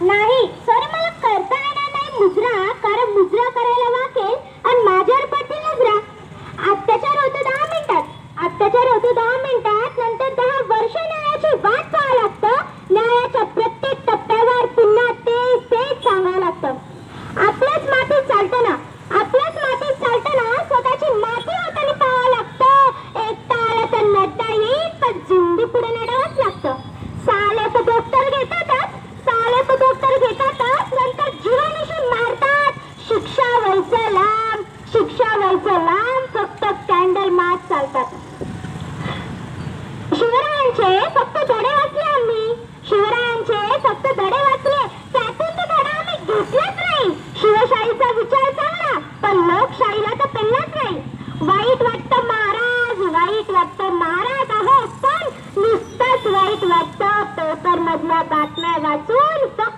नाही सर मला करता येणार नाही. मुजरा कारण मुजरा करायला वाकेल आणि माझ्यावर पडते मुजरा. आत्ताच्या होतो दहा मिनिटात आत्ताच्या होतो दहा मिनिटात नंतर दहा वर्ष न्यायाची वाट पाहावं लागतं. न्यायाच्या प्रत्येक टप्प्यावर पुन्हा तेच तेच सांगावं लागतं. आपल्याच माती चालतं ना. चालतात. शिवरायांचे फक्त धडे वाचले आम्ही. शिवरायांचे फक्त धडे वाचले. त्यातून तो धडा आम्ही घेतलाच नाही. शिवशाहीचा विचार चांगला पण लोकशाहीला तर पेलाच नाही. वाईट वाटत महाराज वाईट वाटत महाराज आहो पण नुसतंच वाईट वाटत. पेपर मधल्या बातम्या वाचून तो